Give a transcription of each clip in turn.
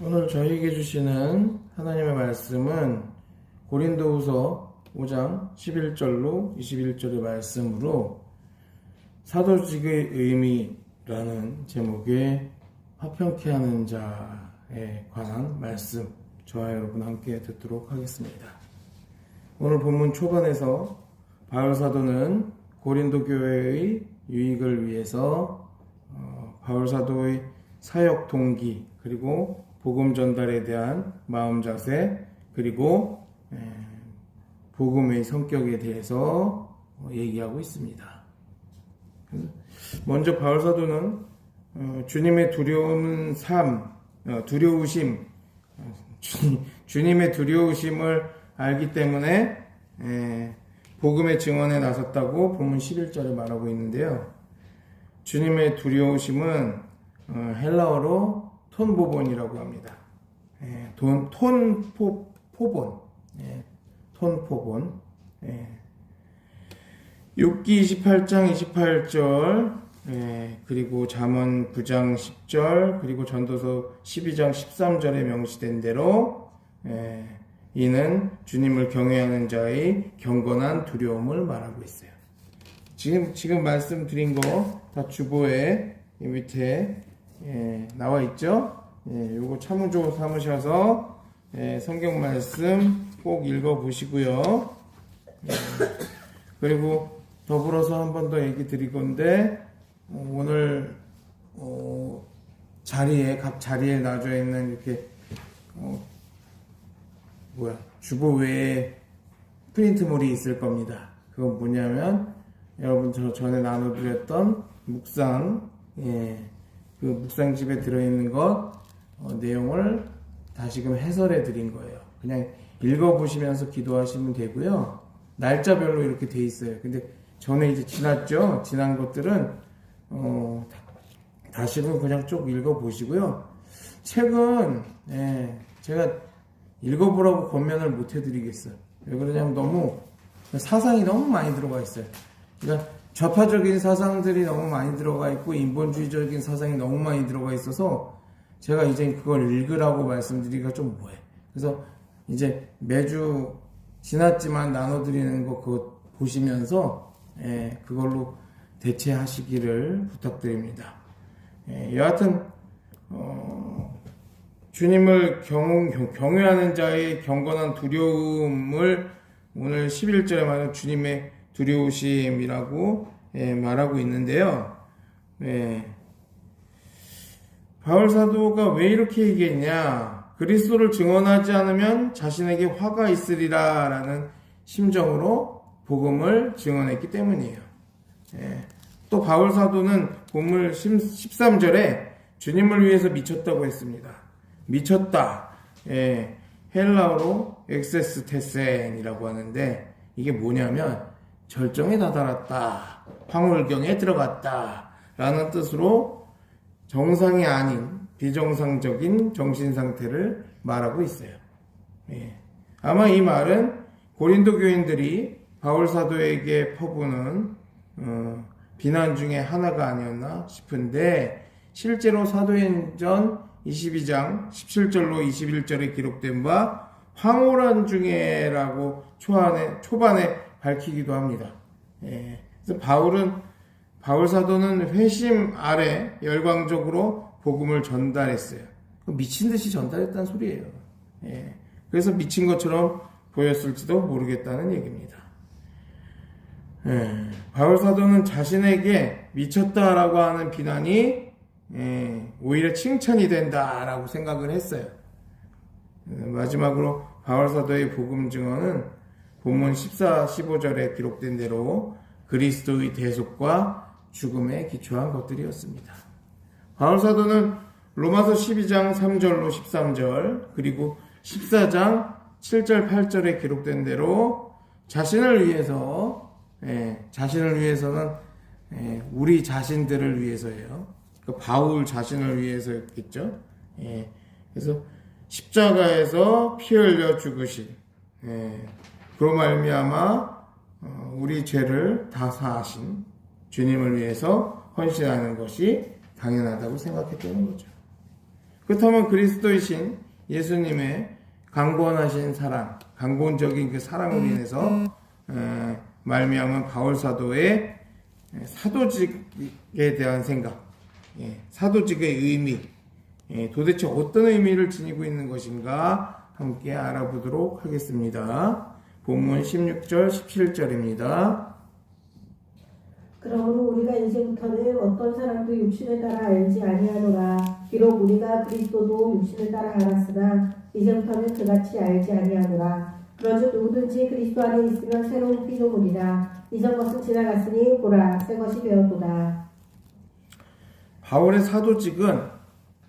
오늘 저희에게 주시는 하나님의 말씀은 고린도후서 5장 11절로 21절의 말씀으로 사도직의 의미라는 제목의 화평케 하는 자에 관한 말씀 저와 여러분 함께 듣도록 하겠습니다. 오늘 본문 초반에서 바울 사도는 고린도 교회의 유익을 위해서 어, 바울 사도의 사역 동기 그리고 복음 전달에 대한 마음 자세 그리고 에, 복음의 성격에 대해서 어, 얘기하고 있습니다. 먼저 바울 사도는 어, 주님의 두려운 삶, 어, 두려우심, 어, 주, 주님의 두려우심을 알기 때문에 에, 복음의 증언에 나섰다고 본문 11절에 말하고 있는데요. 주님의 두려우심은 어, 헬라어로 톤보본이라고 합니다. 예, 돈, 톤포, 포본. 예, 톤포본. 예. 6기 28장 28절, 예, 그리고 잠언 9장 10절, 그리고 전도서 12장 13절에 명시된 대로, 예, 이는 주님을 경외하는 자의 경건한 두려움을 말하고 있어요. 지금, 지금 말씀드린 거 다 주보에 이 밑에 예, 나와 있죠? 예, 요거 참조 삼으셔서 예, 성경 말씀 꼭 읽어 보시고요. 예, 그리고 더불어서 한 번 더 얘기 드릴 건데 어, 오늘 어, 자리에 각 자리에 놔져 있는 이렇게 어, 뭐야 주보 외에 프린트물이 있을 겁니다. 그건 뭐냐면 여러분 저 전에 나눠드렸던 묵상 예, 그 묵상집에 들어있는 것 어, 내용을 다시금 해설해 드린 거예요. 그냥 읽어보시면서 기도하시면 되고요. 날짜별로 이렇게 돼 있어요. 근데 전에 이제 지났죠? 지난 것들은, 어, 다시금 그냥 쭉 읽어보시고요. 책은, 예, 제가 읽어보라고 권면을 못 해드리겠어요. 왜 그러냐면 너무, 사상이 너무 많이 들어가 있어요. 그러니까 좌파적인 사상들이 너무 많이 들어가 있고, 인본주의적인 사상이 너무 많이 들어가 있어서, 제가 이제 그걸 읽으라고 말씀드리기가 좀 뭐해. 그래서 이제 매주 지났지만 나눠드리는 거 그거 보시면서 예, 그걸로 대체하시기를 부탁드립니다. 예, 여하튼 어, 주님을 경, 경, 경외하는 자의 경건한 두려움을 오늘 11절에 말하는 주님의 두려우심이라고 예, 말하고 있는데요. 예, 바울 사도가 왜 이렇게 얘기했냐? 그리스도를 증언하지 않으면 자신에게 화가 있으리라라는 심정으로 복음을 증언했기 때문이에요. 예. 또 바울 사도는 본물 13절에 주님을 위해서 미쳤다고 했습니다. 미쳤다. 예. 헬라어로 엑세스 테센이라고 하는데 이게 뭐냐면 절정에 다다랐다. 황홀경에 들어갔다. 라는 뜻으로 정상이 아닌 비정상적인 정신 상태를 말하고 있어요. 예. 아마 이 말은 고린도 교인들이 바울 사도에게 퍼부는 어, 비난 중에 하나가 아니었나 싶은데 실제로 사도행전 22장 17절로 21절에 기록된 바 황홀한 중에라고 초안에, 초반에 밝히기도 합니다. 예. 그래서 바울은 바울 사도는 회심 아래 열광적으로 복음을 전달했어요. 미친 듯이 전달했다는 소리예요. 예. 그래서 미친 것처럼 보였을지도 모르겠다는 얘기입니다. 예. 바울 사도는 자신에게 미쳤다라고 하는 비난이 예. 오히려 칭찬이 된다라고 생각을 했어요. 예. 마지막으로 바울 사도의 복음 증언은 본문 14, 15절에 기록된 대로 그리스도의 대속과 죽음에 기초한 것들이었습니다. 바울 사도는 로마서 12장 3절로 13절 그리고 14장 7절 8절에 기록된 대로 자신을 위해서 예, 자신을 위해서는 예, 우리 자신들을 위해서예요. 그 바울 자신을 위해서였겠죠. 예, 그래서 십자가에서 피 흘려 죽으신 예, 그로 말미암아 어, 우리 죄를 다 사하신 주님을 위해서 헌신하는 것이 당연하다고 생각했다는 거죠. 그렇다면 그리스도이신 예수님의 강권하신 사랑, 강권적인 그 사랑으로 인해서 에, 말미암은 바울 사도의 사도직에 대한 생각, 예, 사도직의 의미, 예, 도대체 어떤 의미를 지니고 있는 것인가 함께 알아보도록 하겠습니다. 본문 16절, 17절입니다. 그러므로 우리가 이제부터는 어떤 사람도 육신을 따라 알지 아니하노라. 비록 우리가 그리스도도 육신을 따라 알았으나 이제부터는 그같이 알지 아니하노라. 그런즉 누구든지 그리스도 안에 있으면 새로운 피조물이라. 이전 것은 지나갔으니 보라 새 것이 되었도다. 바울의 사도직은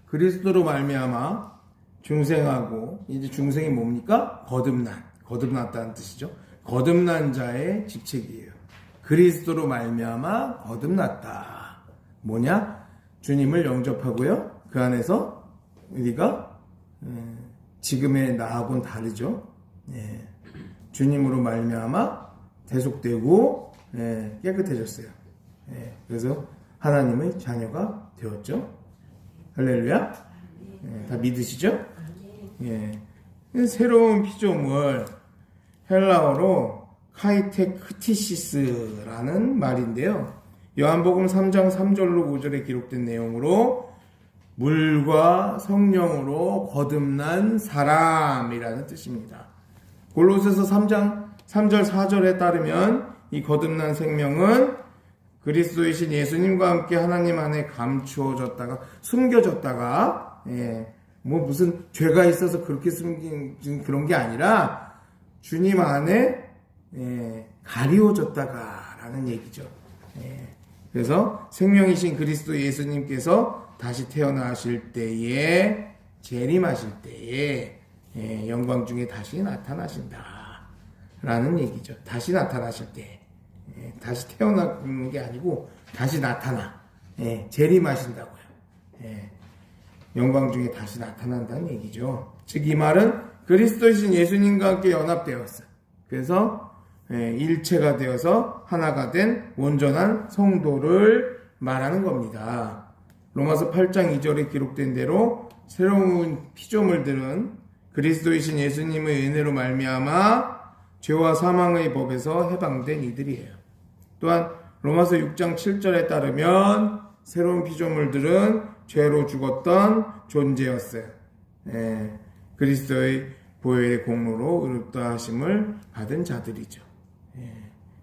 그리스도로 말미암아 중생하고 이제 중생이 뭡니까? 거듭난 거듭났다는 뜻이죠. 거듭난 자의 직책이에요. 그리스도로 말미암아 거듭났다. 뭐냐? 주님을 영접하고요. 그 안에서 우리가 음, 지금의 나하고는 다르죠. 예. 주님으로 말미암아 대속되고 예, 깨끗해졌어요. 예, 그래서 하나님의 자녀가 되었죠. 할렐루야. 예, 다 믿으시죠? 예. 새로운 피조물 헬라어로 카이테크티시스라는 말인데요. 요한복음 3장 3절로 5절에 기록된 내용으로 물과 성령으로 거듭난 사람이라는 뜻입니다. 골로새서 3장 3절 4절에 따르면 이 거듭난 생명은 그리스도이신 예수님과 함께 하나님 안에 감추어졌다가 숨겨졌다가 예, 뭐 무슨 죄가 있어서 그렇게 숨긴 그런 게 아니라 주님 안에 예, 가리워졌다가라는 얘기죠. 예, 그래서 생명이신 그리스도 예수님께서 다시 태어나실 때에 재림하실 때에 예, 영광 중에 다시 나타나신다라는 얘기죠. 다시 나타나실 때 예, 다시 태어나는 게 아니고 다시 나타나 예, 재림하신다고요. 예, 영광 중에 다시 나타난다는 얘기죠. 즉 이 말은 그리스도이신 예수님과 함께 연합되었어. 그래서 예, 일체가 되어서 하나가 된 온전한 성도를 말하는 겁니다. 로마서 8장 2절에 기록된 대로 새로운 피조물들은 그리스도이신 예수님의 은혜로 말미암아 죄와 사망의 법에서 해방된 이들이에요. 또한 로마서 6장 7절에 따르면 새로운 피조물들은 죄로 죽었던 존재였어요. 예, 그리스도의 보혈의 공로로 의롭다 하심을 받은 자들이죠. 예,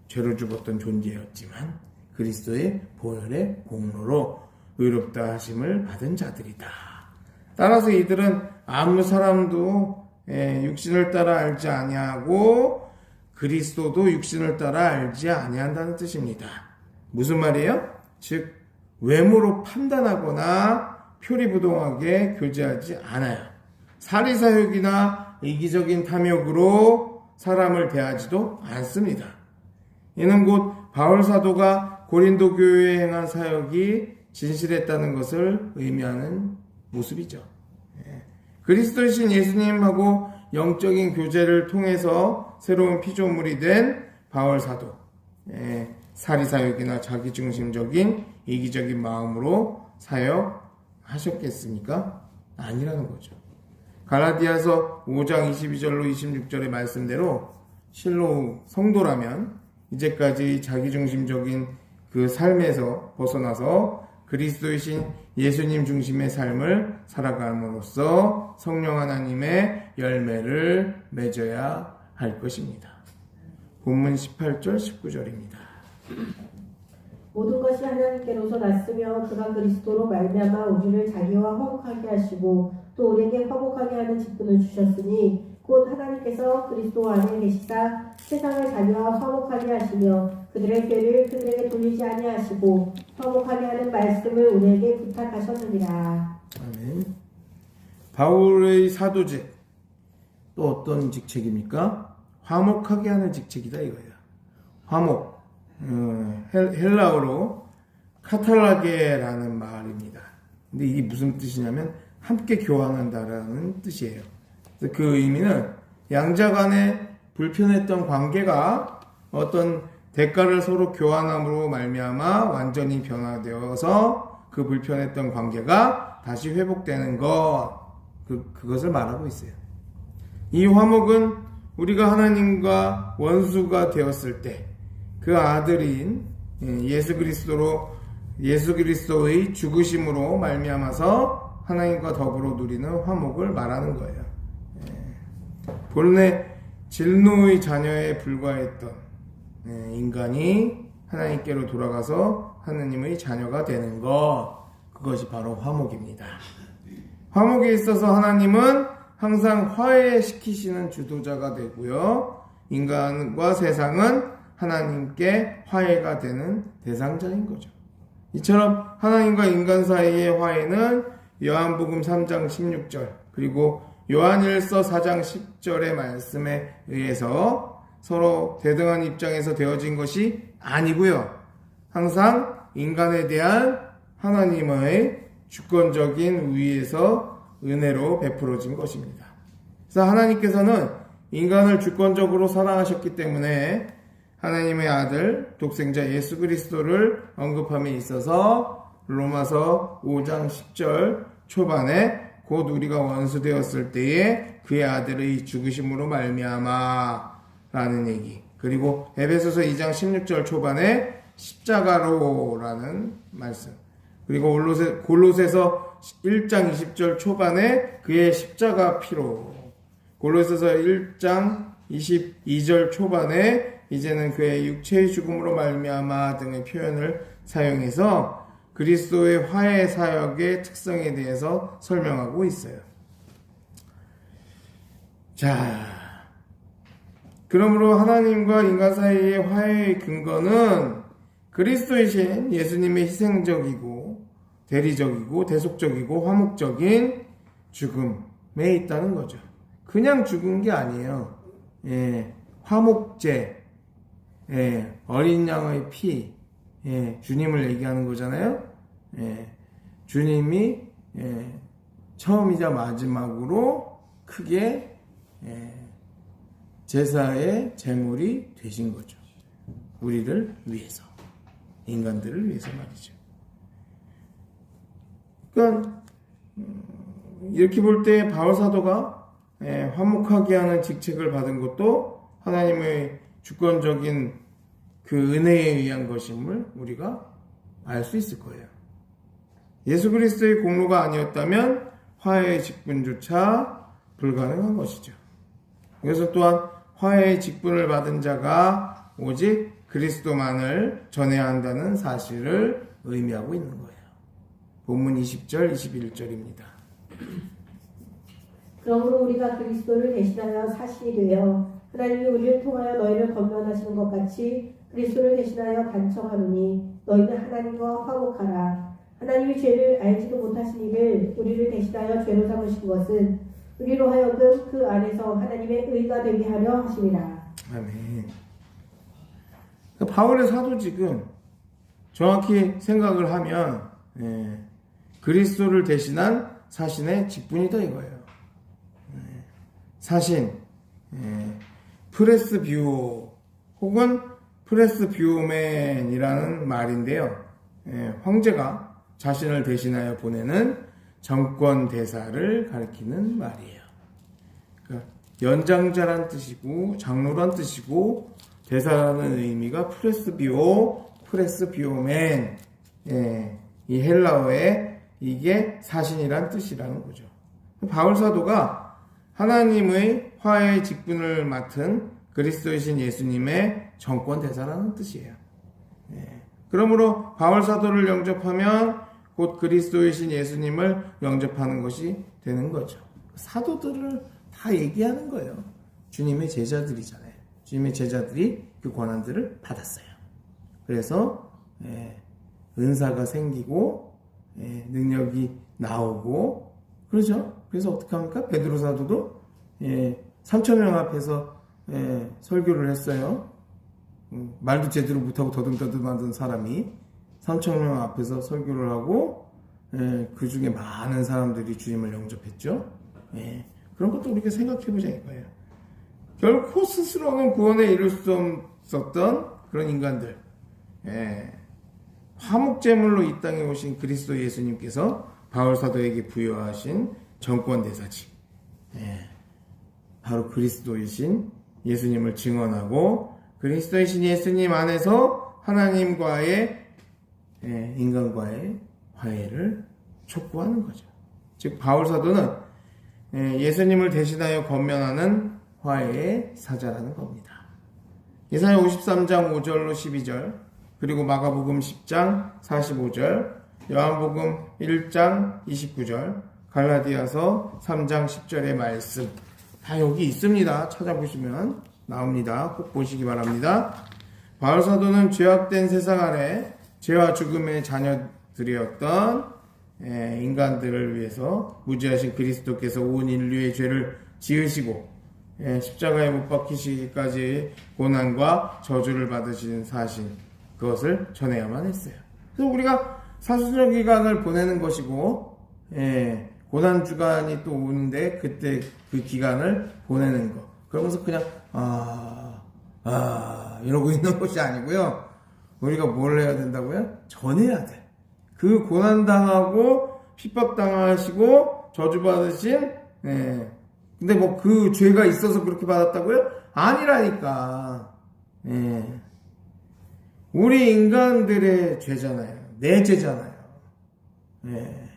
죄로 죽었던 존재였지만 그리스도의 보혈의 공로로 의롭다 하심을 받은 자들이다. 따라서 이들은 아무 사람도 예, 육신을 따라 알지 아니하고 그리스도도 육신을 따라 알지 아니한다는 뜻입니다. 무슨 말이에요? 즉 외모로 판단하거나 표리부동하게 교제하지 않아요. 사리사욕이나 이기적인 탐욕으로 사람을 대하지도 않습니다. 이는 곧 바울 사도가 고린도 교회에 행한 사역이 진실했다는 것을 의미하는 모습이죠. 예. 그리스도신 예수님하고 영적인 교제를 통해서 새로운 피조물이 된 바울 사도, 예. 사리사욕이나 자기중심적인 이기적인 마음으로 사역하셨겠습니까? 아니라는 거죠. 갈라디아서 5장 22절로 26절의 말씀대로 실로 성도라면 이제까지 자기중심적인 그 삶에서 벗어나서 그리스도이신 예수님 중심의 삶을 살아감으로써 성령 하나님의 열매를 맺어야 할 것입니다. 본문 18절 19절입니다. 모든 것이 하나님께로서 났으며 그가 그리스도로 말미암아 우리를 자기와 화목하게 하시고 또 우리에게 화목하게 하는 직분을 주셨으니 곧 하나님께서 그리스도 안에 계시사 세상을 자기와 화목하게 하시며 그들의 죄를 그들에게 돌리지 아니하시고 화목하게 하는 말씀을 우리에게 부탁하셨느니라. 아멘. 바울의 사도직 또 어떤 직책입니까? 화목하게 하는 직책이다 이거예요. 화목 어, 헬- 헬라어로 카탈라게라는 말입니다. 근데 이게 무슨 뜻이냐면 함께 교환한다라는 뜻이에요. 그 의미는 양자 간의 불편했던 관계가 어떤 대가를 서로 교환함으로 말미암아 완전히 변화되어서 그 불편했던 관계가 다시 회복되는 것 그, 그것을 말하고 있어요. 이 화목은 우리가 하나님과 원수가 되었을 때 그 아들인 예, 예수 그리스도로 예수 그리스도의 죽으심으로 말미암아서 하나님과 더불어 누리는 화목을 말하는 거예요. 예. 본래 진노의 자녀에 불과했던 예, 인간이 하나님께로 돌아가서 하나님의 자녀가 되는 것 그것이 바로 화목입니다. 화목에 있어서 하나님은 항상 화해시키시는 주도자가 되고요. 인간과 세상은 하나님께 화해가 되는 대상자인 거죠. 이처럼 하나님과 인간 사이의 화해는 요한복음 3장 16절 그리고 요한일서 4장 10절의 말씀에 의해서 서로 대등한 입장에서 되어진 것이 아니고요. 항상 인간에 대한 하나님의 주권적인 우위에서 은혜로 베풀어진 것입니다. 그래서 하나님께서는 인간을 주권적으로 사랑하셨기 때문에 하나님의 아들 독생자 예수 그리스도를 언급함에 있어서 로마서 5장 10절 초반에 곧 우리가 원수 되었을 때에 그의 아들의 죽으심으로 말미암아 라는 얘기. 그리고 에베소서 2장 16절 초반에 십자가로라는 말씀. 그리고 골로새, 골로새서 1장 20절 초반에 그의 십자가 피로. 골로새서 1장 22절 초반에 이제는 그의 육체의 죽음으로 말미암아 등의 표현을 사용해서 그리스도의 화해 사역의 특성에 대해서 설명하고 있어요. 자, 그러므로 하나님과 인간 사이의 화해의 근거는 그리스도이신 예수님의 희생적이고 대리적이고 대속적이고 화목적인 죽음에 있다는 거죠. 그냥 죽은 게 아니에요. 예, 화목제, 예, 어린 양의 피, 예, 주님을 얘기하는 거잖아요. 예, 주님이 예, 처음이자 마지막으로 크게 예, 제사의 제물이 되신 거죠. 우리를 위해서, 인간들을 위해서 말이죠. 그러니까 음, 이렇게 볼 때 바울 사도가 예, 화목하게 하는 직책을 받은 것도 하나님의 주권적인 그 은혜에 의한 것임을 우리가 알 수 있을 거예요. 예수 그리스도의 공로가 아니었다면 화해의 직분조차 불가능한 것이죠. 그래서 또한 화해의 직분을 받은 자가 오직 그리스도만을 전해야 한다는 사실을 의미하고 있는 거예요. 본문 20절, 21절입니다. 그러므로 우리가 그리스도를 대신하여 사신이 되어 하나님이 우리를 통하여 너희를 건면하시는 것 같이 그리스도를 대신하여 간청하노니 너희는 하나님과 화목하라. 하나님이 죄를 알지도 못하신 이를 우리를 대신하여 죄로 삼으신 것은 우리로 하여금 그 안에서 하나님의 의가 되게 하려 하심이라. 아멘. 그러니까 바울의 사도직은 정확히 생각을 하면 예, 그리스도를 대신한 사신의 직분이다 이거예요. 예, 사신, 예, 프레스 비오 혹은 프레스 비오맨이라는 말인데요. 예, 황제가 자신을 대신하여 보내는 정권 대사를 가리키는 말이에요. 그러니까 연장자란 뜻이고 장로란 뜻이고 대사라는 의미가 프레스 비오, 프레스 비오맨, 예, 이 헬라어에 이게 사신이란 뜻이라는 거죠. 바울 사도가 하나님의 화해의 직분을 맡은 그리스도이신 예수님의 정권 대사라는 뜻이에요. 예. 그러므로 바울 사도를 영접하면 곧 그리스도이신 예수님을 영접하는 것이 되는 거죠. 사도들을 다 얘기하는 거예요. 주님의 제자들이잖아요. 주님의 제자들이 그 권한들을 받았어요. 그래서 예, 은사가 생기고 예, 능력이 나오고 그러죠. 그래서 어떻게 합니까? 베드로 사도도 예, 3천 명 앞에서 예, 설교를 했어요. 음, 말도 제대로 못하고 더듬더듬하던 사람이 3천 명 앞에서 설교를 하고 예, 그 중에 많은 사람들이 주님을 영접했죠. 예, 그런 것도 우리가 생각해 보자 이거예요. 결코 스스로는 구원에 이룰 수 없었던 그런 인간들, 예, 화목제물로 이 땅에 오신 그리스도 예수님께서 바울 사도에게 부여하신 정권 대사직. 예. 바로 그리스도이신 예수님을 증언하고 그리스도이신 예수님 안에서 하나님과의 예, 인간과의 화해를 촉구하는 거죠. 즉 바울 사도는 예, 예수님을 대신하여 권면하는 화해의 사자라는 겁니다. 예사야 53장 5절로 12절 그리고 마가복음 10장 45절 요한복음 1장 29절 갈라디아서 3장 10절의 말씀 다 여기 있습니다. 찾아보시면 나옵니다. 꼭 보시기 바랍니다. 바울 사도는 죄악된 세상 아래 죄와 죽음의 자녀들이었던 예, 인간들을 위해서 무지하신 그리스도께서 온 인류의 죄를 지으시고 예, 십자가에 못 박히시기까지 고난과 저주를 받으신 사실 그것을 전해야만 했어요. 그래서 우리가 사수적 기간을 보내는 것이고 예, 고난 주간이 또 오는데 그때 그 기간을 보내는 거. 그러면서 그냥 아, 아 이러고 있는 것이 아니고요. 우리가 뭘 해야 된다고요? 전해야 돼. 그 고난 당하고 핍박 당하시고 저주 받으신 예. 근데 뭐 그 죄가 있어서 그렇게 받았다고요? 아니라니까. 예. 우리 인간들의 죄잖아요. 내 죄잖아요. 예.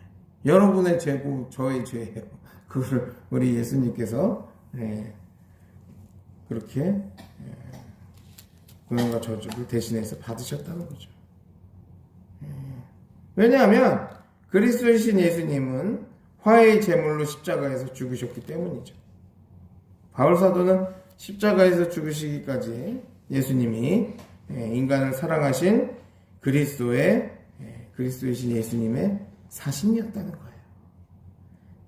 여러분의 죄고 저의 죄예요. 그걸 우리 예수님께서 예. 그렇게 예. 고난과 저주를 대신해서 받으셨다는 거죠. 예. 왜냐하면 그리스도이신 예수님은 화해의 제물로 십자가에서 죽으셨기 때문이죠. 바울 사도는 십자가에서 죽으시기까지 예수님이 예, 인간을 사랑하신 그리스도의 예, 그리스도이신 예수님의 사신이었다는 거예요.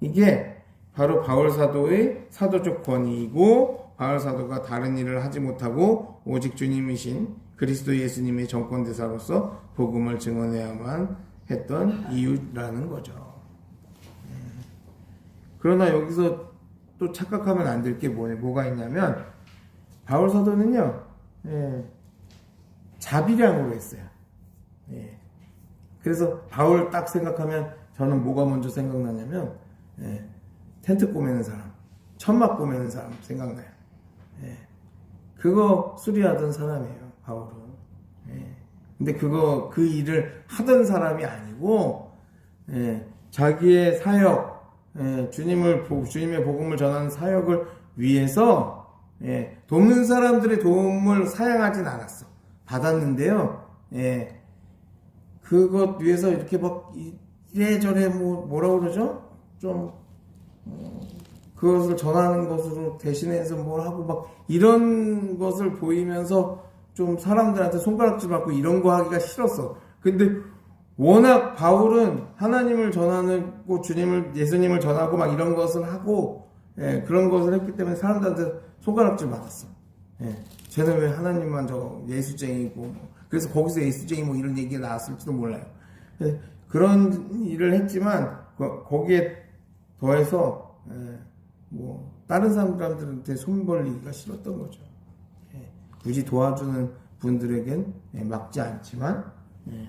이게 바로 바울 사도의 사도적 권위이고 바울 사도가 다른 일을 하지 못하고 오직 주님이신 그리스도 예수님의 정권 대사로서 복음을 증언해야만 했던 이유라는 거죠. 예. 그러나 여기서 또 착각하면 안 될 게 뭐가 있냐면 바울 사도는요 예, 자비량으로 했어요. 예. 그래서 바울 딱 생각하면 저는 뭐가 먼저 생각나냐면 예, 텐트 꼬매는 사람, 천막 꼬매는 사람 생각나요. 예. 그거 수리하던 사람이에요, 바울은. 예. 근데 그거 그 일을 하던 사람이 아니고 예, 자기의 사역, 예, 주님을 보- 주님의 복음을 전하는 사역을 위해서 예, 돕는 사람들의 도움을 사양하진 않았어. 받았는데요. 예, 그것 위해서 이렇게 막 이래저래 뭐 뭐라 그러죠? 좀 어, 그것을 전하는 것으로 대신해서 뭘 하고 막 이런 것을 보이면서 좀 사람들한테 손가락질 받고 이런 거 하기가 싫었어. 근데 워낙 바울은 하나님을 전하고 주님을 예수님을 전하고 막 이런 것을 하고 예, 그런 것을 했기 때문에 사람들한테 손가락질 받았어. 예, 쟤는 왜 하나님만 저 예수쟁이고 뭐. 그래서 거기서 예수쟁이 뭐 이런 얘기가 나왔을지도 몰라요. 예, 그런 일을 했지만 거- 거기에 더해서 예, 뭐 다른 사람들한테 손 벌리기가 싫었던 거죠. 예, 굳이 도와주는 분들에겐 예, 막지 않지만 예,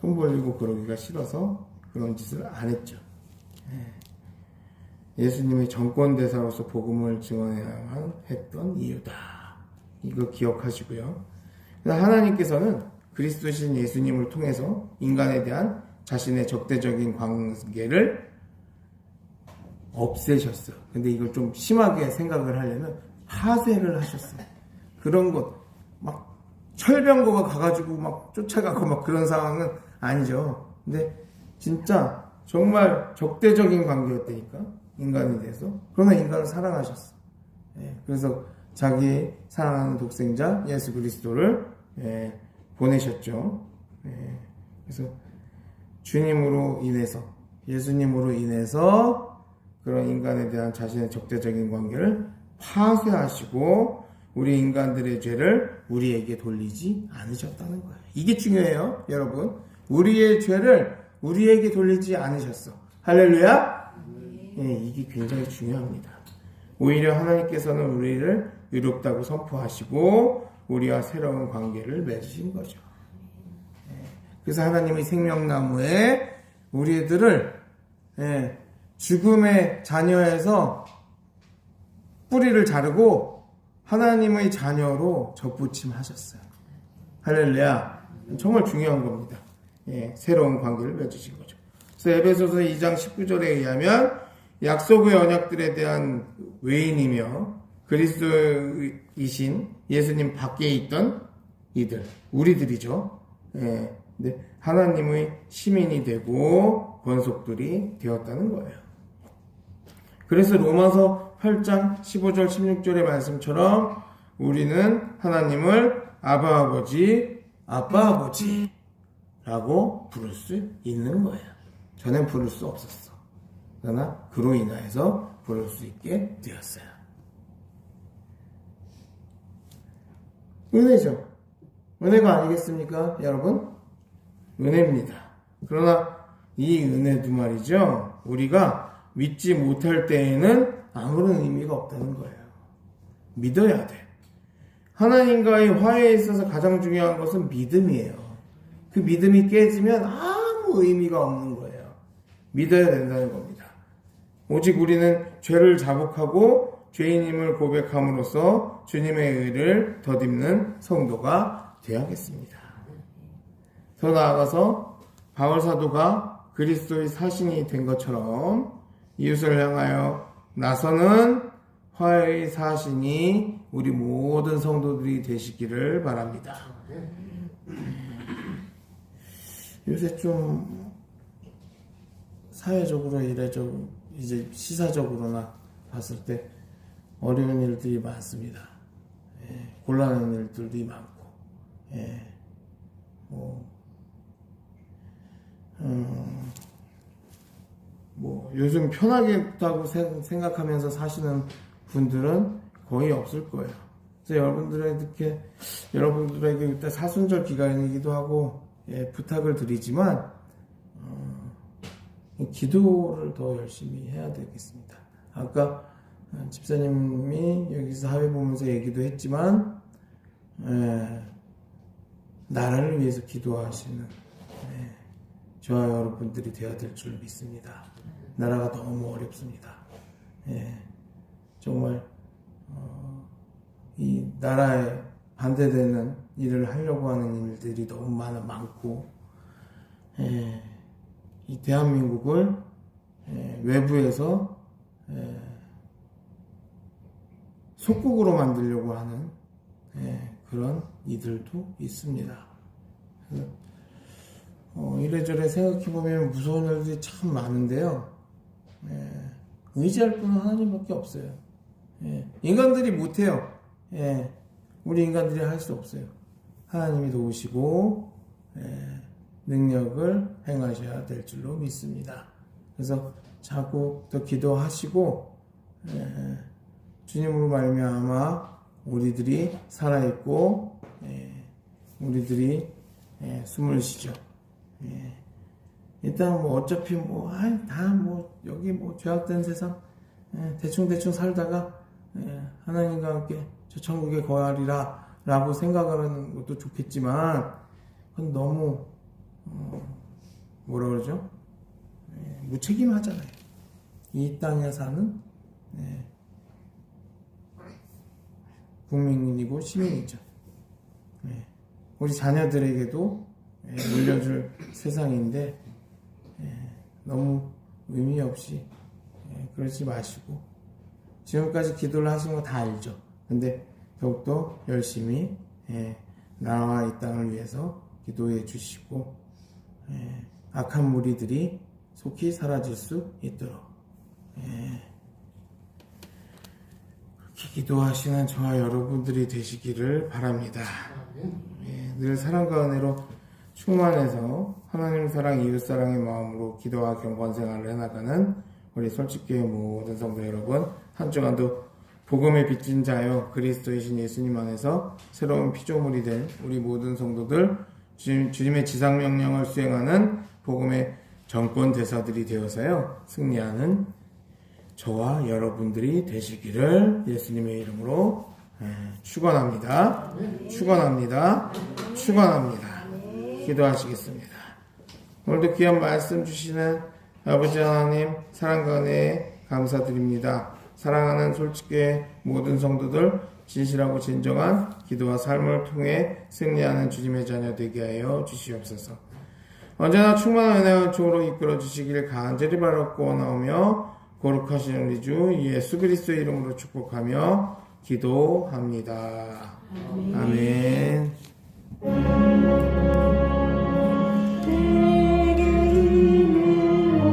손 벌리고 그러기가 싫어서 그런 짓을 안 했죠. 예, 예수님의 정권 대사로서 복음을 증언해야만 했던 이유다. 이거 기억하시고요. 하나님께서는 그리스도신 예수님을 통해서 인간에 대한 자신의 적대적인 관계를 없애셨어요. 근데 이걸 좀 심하게 생각을 하려면 파쇄를 하셨어요. 그런 것, 막 철병거가 가가지고 막 쫓아가고 막 그런 상황은 아니죠. 근데 진짜 정말 적대적인 관계였다니까 인간에 대해서. 그러나 인간을 사랑하셨어. 예, 그래서 자기 사랑하는 독생자 예수 그리스도를 예, 보내셨죠. 예, 그래서 주님으로 인해서 예수님으로 인해서 그런 인간에 대한 자신의 적대적인 관계를 파쇄하시고 우리 인간들의 죄를 우리에게 돌리지 않으셨다는 거예요. 이게 중요해요, 여러분. 우리의 죄를 우리에게 돌리지 않으셨어. 할렐루야. 예, 이게 굉장히 중요합니다. 오히려 하나님께서는 우리를 의롭다고 선포하시고 우리와 새로운 관계를 맺으신 거죠. 예, 그래서 하나님의 생명나무에 우리들을 예, 죽음의 자녀에서 뿌리를 자르고 하나님의 자녀로 접붙임하셨어요. 할렐루야. 정말 중요한 겁니다. 예, 새로운 관계를 맺으신 거죠. 그래서 에베소서 2장 19절에 의하면 약속의 언약들에 대한 외인이며 그리스도이신 예수님 밖에 있던 이들, 우리들이죠. 예, 근데 하나님의 시민이 되고 권속들이 되었다는 거예요. 그래서 로마서 8장 15절 16절의 말씀처럼 우리는 하나님을 아바 아버지, 아빠 아버지 라고 부를 수 있는 거예요. 전엔 부를 수 없었어. 그러나 그로 인하여서 부를 수 있게 되었어요. 은혜죠. 은혜가 아니겠습니까, 여러분? 은혜입니다. 그러나 이 은혜도 말이죠. 우리가 믿지 못할 때에는 아무런 의미가 없다는 거예요. 믿어야 돼. 하나님과의 화해에 있어서 가장 중요한 것은 믿음이에요. 그 믿음이 깨지면 아무 의미가 없는 거예요. 믿어야 된다는 겁니다. 오직 우리는 죄를 자복하고 죄인임을 고백함으로써 주님의 의를 덧입는 성도가 되어야겠습니다. 더 나아가서 바울 사도가 그리스도의 사신이 된 것처럼 이웃을 향하여 나서는 화해의 사신이 우리 모든 성도들이 되시기를 바랍니다. 요새 좀 사회적으로 이래적 이제 시사적으로나 봤을 때 어려운 일들이 많습니다. 예, 곤란한 일들이 많고, 예, 뭐, 음, 뭐 요즘 편하겠다고 생- 생각하면서 사시는 분들은 거의 없을 거예요. 그래서 여러분들에게 여러분들에게 일단 사순절 기간이기도 하고 예, 부탁을 드리지만 어, 기도를 더 열심히 해야 되겠습니다. 아까 어, 집사님이 여기서 사회 보면서 얘기도 했지만 예, 나라를 위해서 기도하시는 예, 저와 여러분들이 되어야 될 줄 믿습니다. 나라가 너무 어렵습니다. 예, 정말 어, 이 나라에 반대되는 일을 하려고 하는 일들이 너무 많아 많고 예, 이 대한민국을 예, 외부에서 예, 속국으로 만들려고 하는 예, 그런 이들도 있습니다. 어, 이래저래 생각해보면 무서운 일들이 참 많은데요. 예, 의지할 분은 하나님밖에 없어요. 예, 인간들이 못해요. 예, 우리 인간들이 할 수 없어요. 하나님이 도우시고 예, 능력을 행하셔야 될 줄로 믿습니다. 그래서 자꾸 더 기도하시고 예, 주님으로 말미암아 우리들이 살아 있고 예, 우리들이 예, 숨을 쉬죠. 예. 일단 뭐 어차피 뭐다뭐 여기 뭐 죄악된 세상 예, 대충 대충 살다가 예, 하나님과 함께 저 천국에 거하리라라고 생각하는 것도 좋겠지만 그건 너무 어, 뭐라 그러죠? 예, 무책임하잖아요. 이 땅에 사는 예, 국민이고 시민이죠. 예, 우리 자녀들에게도 예, 물려줄 세상인데 예, 너무 의미 없이 예, 그러지 마시고 지금까지 기도를 하신 거 다 알죠. 근데 더욱더 열심히 예, 나와 이 땅을 위해서 기도해 주시고 예, 악한 무리들이 속히 사라질 수 있도록 예, 기도하시는 저와 여러분들이 되시기를 바랍니다. 예, 늘 사랑과 은혜로 충만해서 하나님 사랑, 이웃 사랑의 마음으로 기도와 경건 생활을 해나가는 우리 솔직교회 모든 성도 여러분 한 주간도 복음의 빚진 자여 그리스도이신 예수님 안에서 새로운 피조물이 된 우리 모든 성도들 주님, 주님의 지상 명령을 수행하는 복음의 정권 대사들이 되어서요 승리하는 저와 여러분들이 되시기를 예수님의 이름으로 예, 축원합니다. 축원합니다. 축원합니다. 기도하시겠습니다. 오늘도 귀한 말씀 주시는 아버지 하나님 사랑과 은혜에 감사드립니다. 사랑하는 솔직의 모든 성도들 진실하고 진정한 기도와 삶을 통해 승리하는 주님의 자녀 되게 하여 주시옵소서. 언제나 충만한 은혜와 조로 이끌어 주시길 간절히 바라고 나오며 거룩하신 우리 주 예수 그리스도의 이름으로 축복하며 기도합니다. 아멘. 아멘.